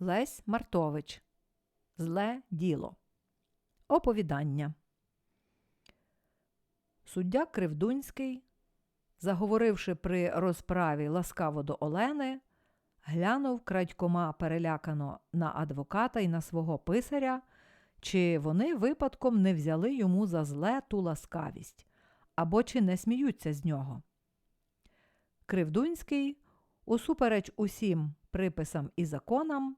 Лесь Мартович. Зле діло. Оповідання. Суддя Кривдунський, заговоривши при розправі ласкаво до Олени, глянув крадькома перелякано на адвоката і на свого писаря, чи вони випадком не взяли йому за зле ту ласкавість, або чи не сміються з нього. Кривдунський, усупереч усім приписам і законам,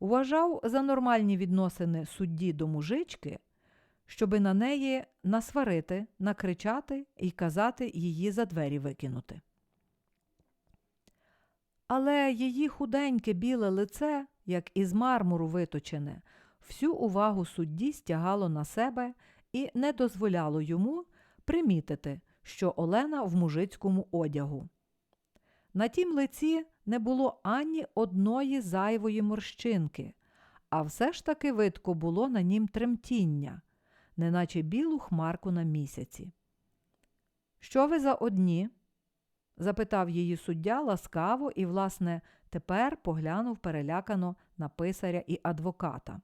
вважав за нормальні відносини судді до мужички, щоби на неї насварити, накричати і казати її за двері викинути. Але її худеньке біле лице, як із мармуру виточене, всю увагу судді стягало на себе і не дозволяло йому примітити, що Олена в мужицькому одягу. На тім лиці не було ані одної зайвої морщинки, а все ж таки видко було на нім тремтіння, неначе білу хмарку на місяці. Що ви за одні? запитав її суддя ласкаво і, власне, тепер поглянув перелякано на писаря і адвоката.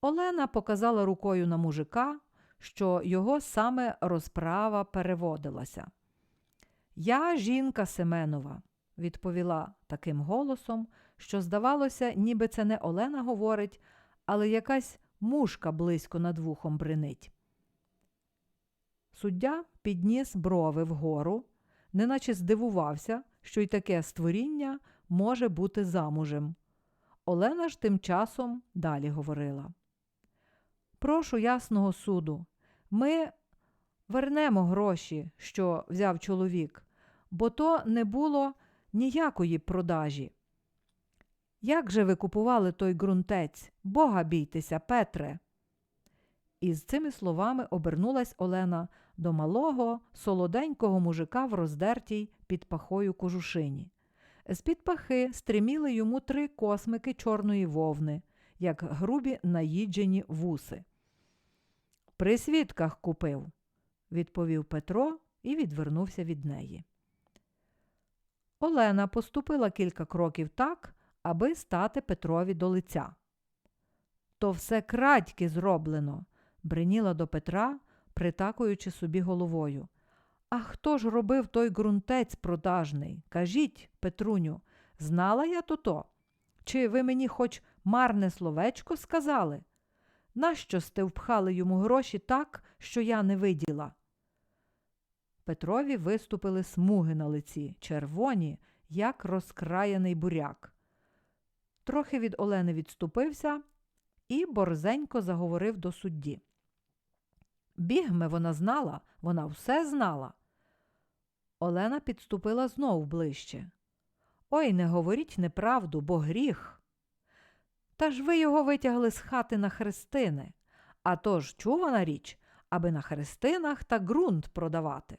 Олена показала рукою на мужика, що його саме розправа переводилася. Я жінка Семенова, відповіла таким голосом, що, здавалося, ніби це не Олена говорить, але якась мушка близько над вухом бринить. Суддя підніс брови вгору, неначе здивувався, що й таке створіння може бути замужем. Олена ж тим часом далі говорила. Прошу ясного суду, ми вернемо гроші, що взяв чоловік, бо то не було ніякої продажі. Як же ви купували той ґрунтець? Бога бійтеся, Петре. І з цими словами обернулась Олена до малого, солоденького мужика в роздертій під пахою кожушині. З під пахи стриміли йому три космики чорної вовни, як грубі наїджені вуси. При свідках купив, відповів Петро і відвернувся від неї. Олена поступила кілька кроків так, аби стати Петрові до лиця. То все крадьки зроблено, бриніла до Петра, притакуючи собі головою. А хто ж робив той ґрунтець продажний? Кажіть, Петруню, знала я то-то? Чи ви мені хоч марне словечко сказали? Нащо сте впхали йому гроші так, що я не виділа? Петрові виступили смуги на лиці, червоні, як розкраєний буряк. Трохи від Олени відступився і борзенько заговорив до судді. Бігме вона знала, вона все знала. Олена підступила знов ближче. Ой, не говоріть неправду, бо гріх. Та ж ви його витягли з хати на хрестини, а то ж чувана річ, аби на хрестинах та ґрунт продавати.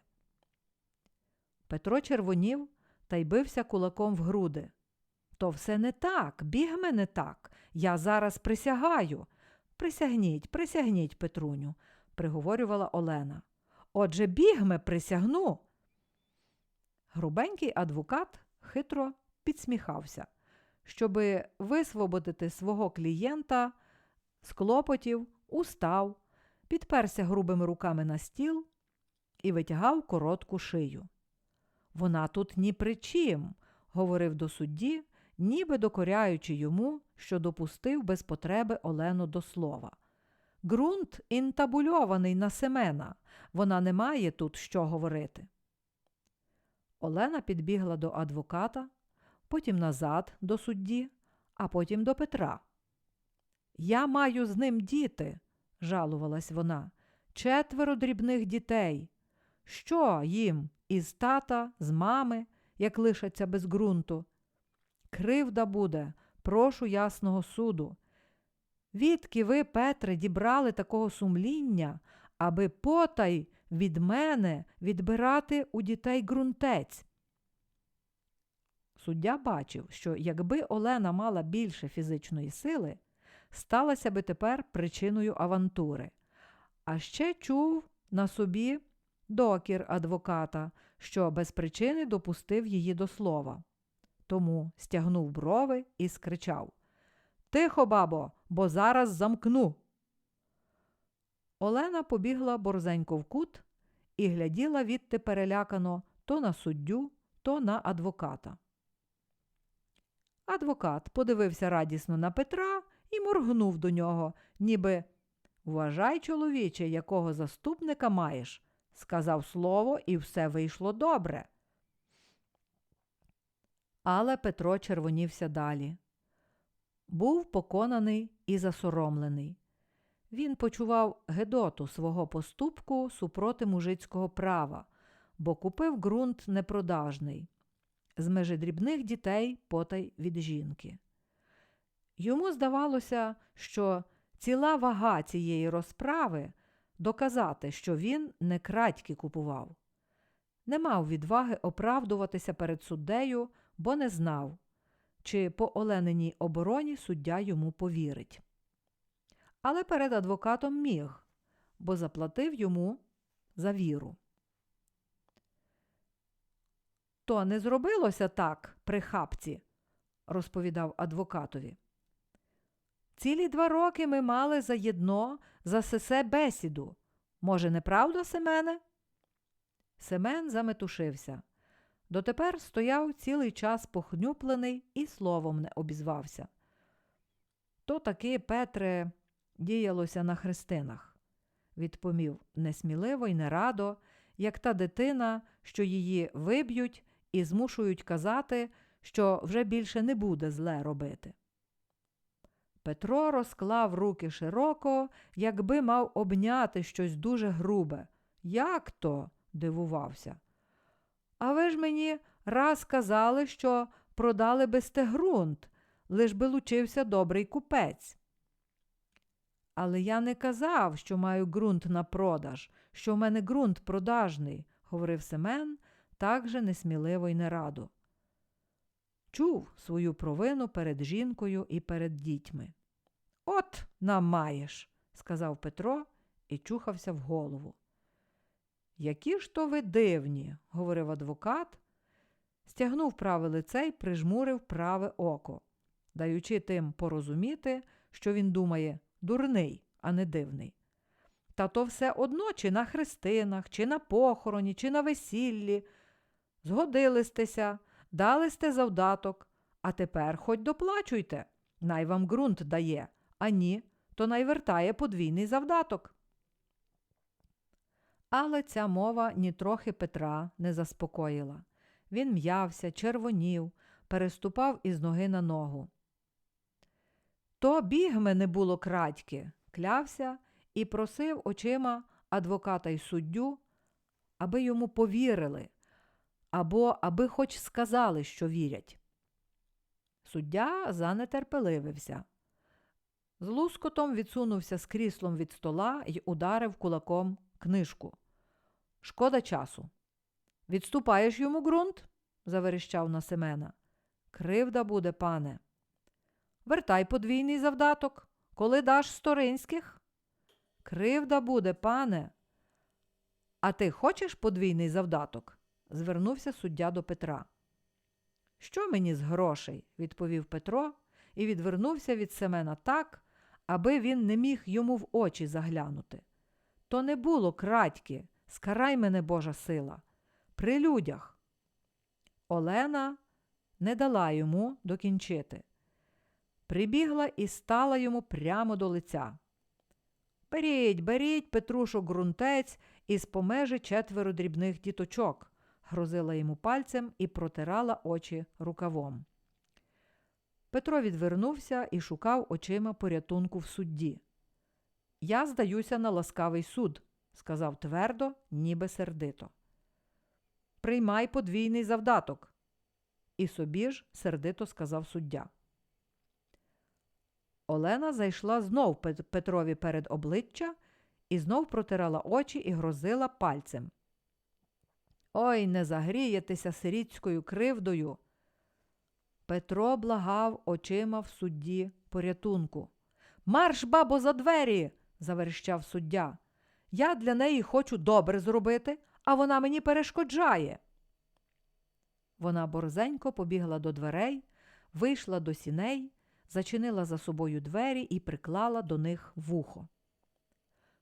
Петро червонів та й бився кулаком в груди. То все не так, бігме не так. Я зараз присягаю. Присягніть, присягніть, Петруню, приговорювала Олена. Отже, бігме присягну. Грубенький адвокат хитро підсміхався, щоби висвободити свого клієнта з клопотів, устав, підперся грубими руками на стіл і витягав коротку шию. Вона тут ні при чим, говорив до судді, ніби докоряючи йому, що допустив без потреби Олену до слова. Ґрунт інтабульований на Семена, вона не має тут що говорити. Олена підбігла до адвоката, потім назад до судді, а потім до Петра. Я маю з ним діти, жалувалась вона, четверо дрібних дітей. Що їм із тата, з мами, як лишаться без ґрунту? Кривда буде, прошу ясного суду. Відки ви, Петре, дібрали такого сумління, аби потай від мене відбирати у дітей ґрунтець. Суддя бачив, що якби Олена мала більше фізичної сили, сталася би тепер причиною авантури, а ще чув на собі докір адвоката, що без причини допустив її до слова. тому стягнув брови і скричав Тихо, бабо, бо зараз замкну. Олена побігла борзенько в кут і гляділа відти перелякано то на суддю, то на адвоката. Адвокат подивився радісно на Петра і моргнув до нього, ніби Вважай, чоловіче, якого заступника маєш, сказав слово, і все вийшло добре. Але Петро червонівся далі. Був поконаний і засоромлений. Він почував гедоту свого поступку супроти мужицького права, бо купив ґрунт непродажний, з межи дрібних дітей потай від жінки. Йому здавалося, що ціла вага цієї розправи доказати, що він не крадьки купував. Не мав відваги оправдуватися перед суддею, бо не знав, чи по Олениній обороні суддя йому повірить. Але перед адвокатом міг, бо заплатив йому за віру. То не зробилося так при хапці, розповідав адвокатові. Цілі два роки ми мали заєдно за сесе бесіду. Може, неправда, Семене? Семен заметушився. Дотепер стояв цілий час похнюплений і словом не обізвався. То таки, Петре, діялося на хрестинах, відповів несміливо й нерадо, як та дитина, що її виб'ють і змушують казати, що вже більше не буде зле робити. Петро розклав руки широко, якби мав обняти щось дуже грубе. Як то? дивувався. А ви ж мені раз казали, що продали би сте ґрунт, лиш би лучився добрий купець. Але я не казав, що маю ґрунт на продаж, що в мене ґрунт продажний, говорив Семен так же несміливо й нерадо. Чув свою провину перед жінкою і перед дітьми. От нам маєш, сказав Петро і чухався в голову. Які ж то ви дивні, говорив адвокат, стягнув праве лице й прижмурив праве око, даючи тим порозуміти, що він думає дурний, а не дивний. Та то все одно, чи на хрестинах, чи на похороні, чи на весіллі. Згодилистеся, дали сте завдаток, а тепер хоч доплачуйте, най вам ґрунт дає, а ні, то най вертає подвійний завдаток. Але ця мова нітрохи Петра не заспокоїла. Він м'явся, червонів, переступав із ноги на ногу. То бігме не було крадьки, клявся і просив очима адвоката й суддю, аби йому повірили, або аби хоч сказали, що вірять. Суддя занетерпеливився. З лускотом відсунувся з кріслом від стола й ударив кулаком книжку. Шкода часу. Відступаєш йому ґрунт? заверещав на Семена. Кривда буде, пане. Вертай подвійний завдаток, коли даш сторинських. Кривда буде, пане. А ти хочеш подвійний завдаток? звернувся суддя до Петра. Що мені з грошей? відповів Петро і відвернувся від Семена так, аби він не міг йому в очі заглянути. То не було крадьки, скарай мене Божа сила. При людях. Олена не дала йому докінчити. Прибігла і стала йому прямо до лиця. Беріть, беріть, Петрушу, ґрунтець із помежі четверо дрібних діточок, грозила йому пальцем і протирала очі рукавом. Петро відвернувся і шукав очима порятунку в судді. Я здаюся на ласкавий суд, сказав твердо, ніби сердито. Приймай подвійний завдаток. І собі ж сердито сказав суддя. Олена зайшла знов Петрові перед обличчя і знов протирала очі і грозила пальцем. Ой, не загрієтеся сирітською кривдою. Петро благав очима в судді порятунку. Марш, бабо, за двері. заверещав суддя. Я для неї хочу добре зробити, а вона мені перешкоджає. Вона борзенько побігла до дверей, вийшла до сіней, зачинила за собою двері і приклала до них вухо.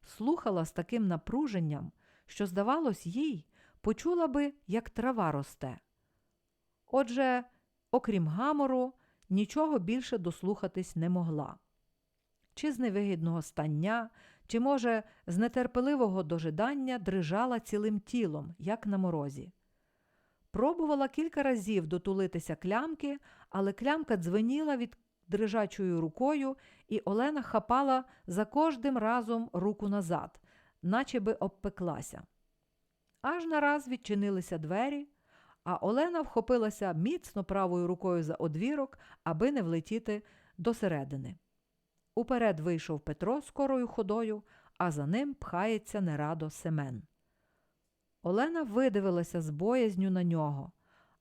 Слухала з таким напруженням, що, здавалось, їй почула би, як трава росте. Отже, окрім гамору, нічого більше дослухатись не могла. Чи з невигідного стання, чи, може, з нетерпеливого дожидання дрижала цілим тілом, як на морозі. Пробувала кілька разів дотулитися клямки, але клямка дзвеніла від дрижачою рукою, і Олена хапала за кожним разом руку назад, наче би обпеклася. Аж нараз відчинилися двері, а Олена вхопилася міцно правою рукою за одвірок, аби не влетіти досередини. Уперед вийшов Петро скорою ходою, а за ним пхається нерадо Семен. Олена видивилася з боязню на нього,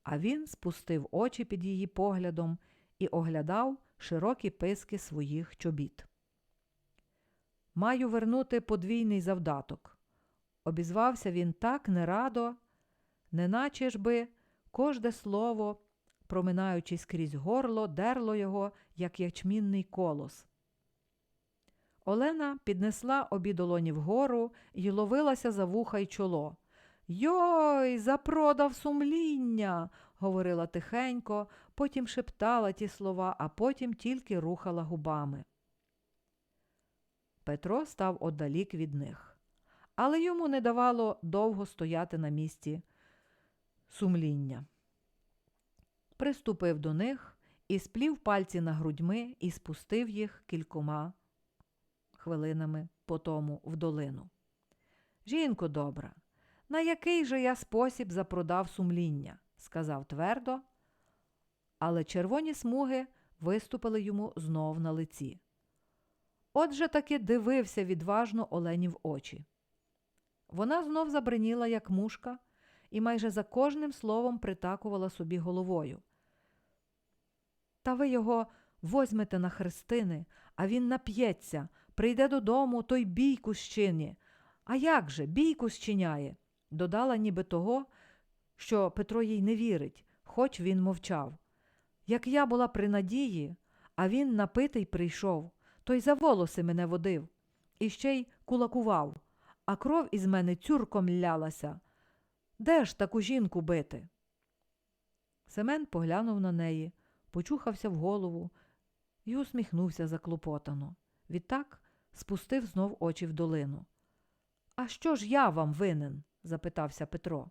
а він спустив очі під її поглядом і оглядав широкі писки своїх чобіт. Маю вернути подвійний завдаток. Обізвався він так нерадо, неначе ж би кожне слово, проминаючись крізь горло, дерло його, як ячмінний колос. Олена піднесла обі долоні вгору і ловилася за вуха й чоло. Йой, запродав сумління, говорила тихенько, потім шептала ті слова, а потім тільки рухала губами. Петро став оддалік від них, але йому не давало довго стояти на місці сумління. Приступив до них і сплів пальці на грудьми і спустив їх кількома хвилинами по тому в долину. Жінко добра, на який же я спосіб запродав сумління? сказав твердо, але червоні смуги виступили йому знов на лиці. Отже таки дивився відважно Олені в очі. Вона знов забриніла, як мушка, і майже за кожним словом притакувала собі головою. Та ви його возьмете на хрестини, а він нап'ється, прийде додому, той бійку щині. А як же, бійку щиняє? додала ніби того, що Петро їй не вірить, хоч він мовчав. Як я була при надії, а він напитий прийшов, то й за волоси мене водив, і ще й кулакував, а кров із мене цюрком лялася. Де ж таку жінку бити? Семен поглянув на неї, почухався в голову і усміхнувся заклопотано. Відтак спустив знов очі в долину. А що ж я вам винен? запитався Петро.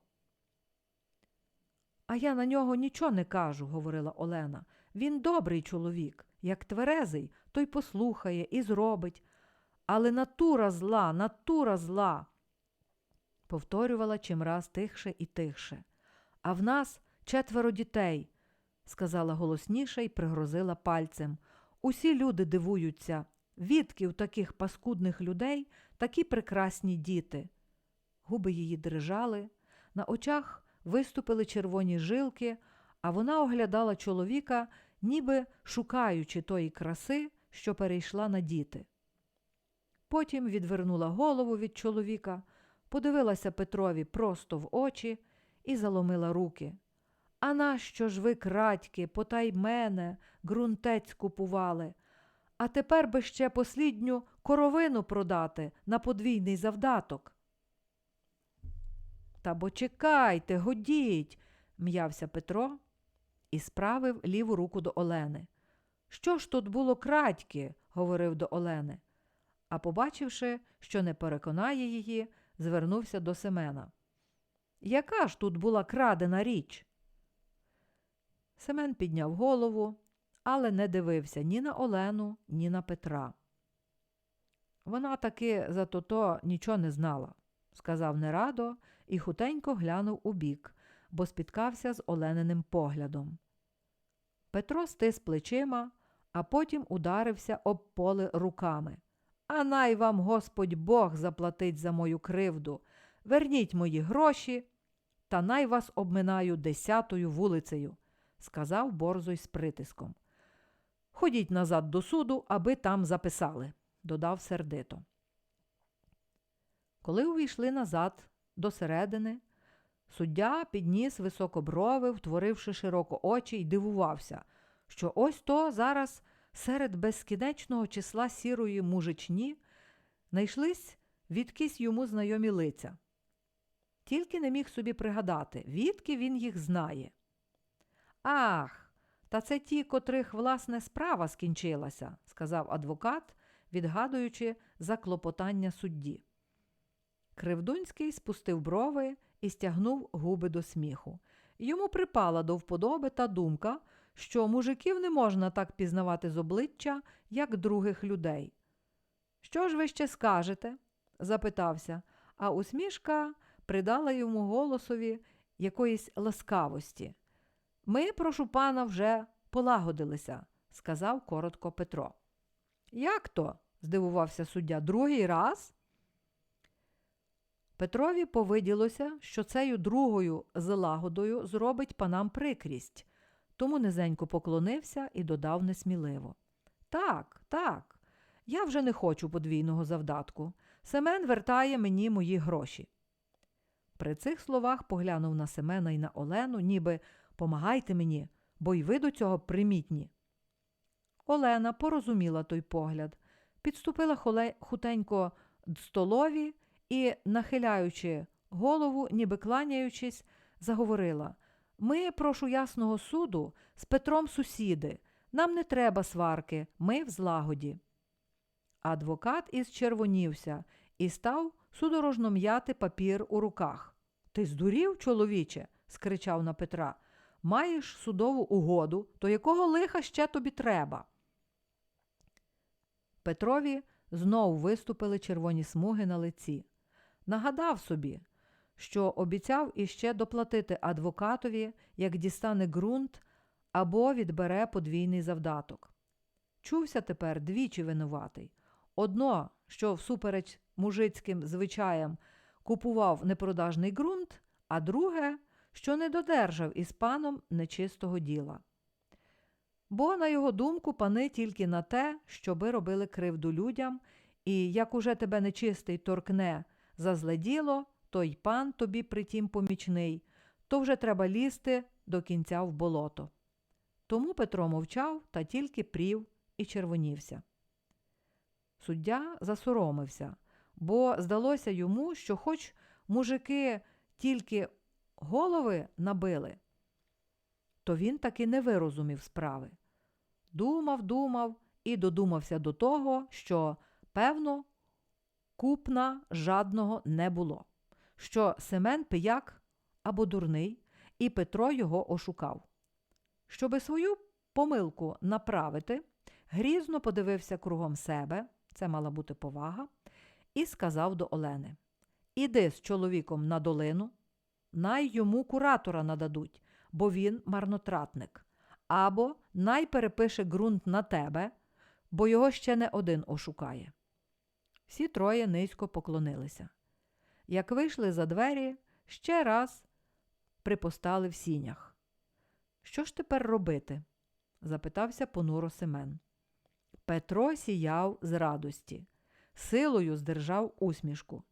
А я на нього нічого не кажу, говорила Олена. Він добрий чоловік, як тверезий, той послухає і зробить. Але натура зла, натура зла, повторювала чимраз тихше і тихше. А в нас четверо дітей, сказала голосніше і пригрозила пальцем. Усі люди дивуються, відки у таких паскудних людей такі прекрасні діти. Губи її дрижали, на очах виступили червоні жилки, а вона оглядала чоловіка, ніби шукаючи тої краси, що перейшла на діти. Потім відвернула голову від чоловіка, подивилася Петрові просто в очі і заломила руки. А нащо ж ви, крадьки, потай мене, ґрунтець купували? А тепер би ще послідню коровину продати на подвійний завдаток. Та бо чекайте, годіть, м'явся Петро і справив ліву руку до Олени. Що ж тут було крадьки? говорив до Олени. А побачивши, що не переконає її, звернувся до Семена. Яка ж тут була крадена річ? Семен підняв голову, але не дивився ні на Олену, ні на Петра. Вона таки за то нічого не знала, сказав нерадо і хутенько глянув у бік, бо спіткався з Олениним поглядом. Петро стис плечима, а потім ударився об поле руками. А най вам Господь Бог заплатить за мою кривду. Верніть мої гроші, та най вас обминаю десятою вулицею, сказав Борзой з притиском. Ходіть назад до суду, аби там записали, додав сердито. Коли увійшли назад до середини, Суддя підніс високо брови, втворивши широко очі, й дивувався, що ось то зараз серед безкінечного числа сірої мужичні знайшлись відкись йому знайомі лиця. Тільки не міг собі пригадати, відки він їх знає. Ах, та це ті, котрих власне справа скінчилася, сказав адвокат, відгадуючи за клопотання судді. Кривдунський спустив брови і стягнув губи до сміху. Йому припала до вподоби та думка, що мужиків не можна так пізнавати з обличчя, як других людей. Що ж ви ще скажете? запитався, а усмішка придала йому голосові якоїсь ласкавості. Ми, прошу пана, вже полагодилися, сказав коротко Петро. Як то? здивувався суддя. Другий раз? Петрові повиділося, що цею другою злагодою зробить панам прикрість, тому низенько поклонився і додав несміливо. Так, так, я вже не хочу подвійного завдатку. Семен вертає мені мої гроші. При цих словах поглянув на Семена і на Олену, ніби помагайте мені, бо й ви до цього примітні. Олена порозуміла той погляд, підступила хутенько до столові і, нахиляючи голову, ніби кланяючись, заговорила Ми, прошу ясного суду, з Петром сусіди. Нам не треба сварки, ми в злагоді. Адвокат із червонівся і став судорожно м'яти папір у руках. Ти здурів, чоловіче? скричав на Петра. Маєш судову угоду, то якого лиха ще тобі треба? Петрові знов виступили червоні смуги на лиці. Нагадав собі, що обіцяв іще доплатити адвокатові, як дістане ґрунт або відбере подвійний завдаток. Чувся тепер двічі винуватий. Одно, що всупереч мужицьким звичаям купував непродажний ґрунт, а друге, що не додержав із паном нечистого діла. Бо, на його думку, пани тільки на те, щоби робили кривду людям, і як уже тебе нечистий торкне за зле діло, то й пан тобі притім помічний, то вже треба лізти до кінця в болото. Тому Петро мовчав та тільки прів і червонівся. Суддя засоромився, бо здалося йому, що хоч мужики тільки голови набили, то він таки не вирозумів справи. Думав, думав і додумався до того, що, певно, купна жадного не було, що Семен пияк або дурний, і Петро його ошукав. Щоби свою помилку направити, грізно подивився кругом себе, це мала бути повага, і сказав до Олени Іди з чоловіком на долину, най йому куратора нададуть, бо він марнотратник, або най перепише ґрунт на тебе, бо його ще не один ошукає. Всі троє низько поклонилися. Як вийшли за двері, ще раз припостали в сінях. Що ж тепер робити? запитався понуро Семен. Петро сіяв з радості, силою здержав усмішку.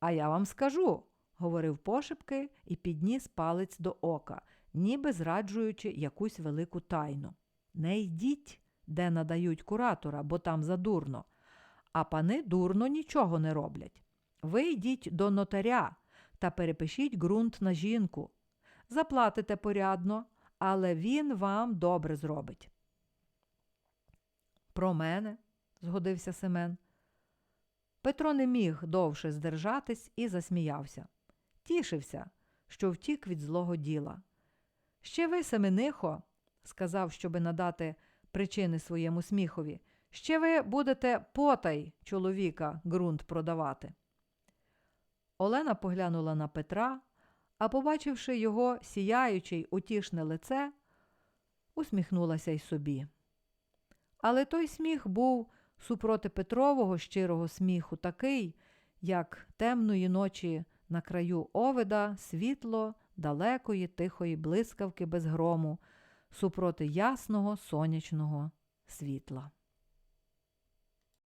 А я вам скажу, говорив пошепки і підніс палець до ока, ніби зраджуючи якусь велику тайну. Не йдіть, де надають куратора, бо там задурно. А пани дурно нічого не роблять. Ви йдіть до нотаря та перепишіть ґрунт на жінку. Заплатите порядно, але він вам добре зробить. Про мене, згодився Семен. Петро не міг довше здержатись і засміявся. Тішився, що втік від злого діла. Ще ви, Семенихо, сказав, щоби надати причини своєму сміхові, ще ви будете потай чоловіка ґрунт продавати. Олена поглянула на Петра, а, побачивши його сіяюче й утішне лице, усміхнулася й собі. Але той сміх був супроти Петрового щирого сміху такий, як темної ночі на краю овида світло далекої тихої блискавки без грому, супроти ясного сонячного світла.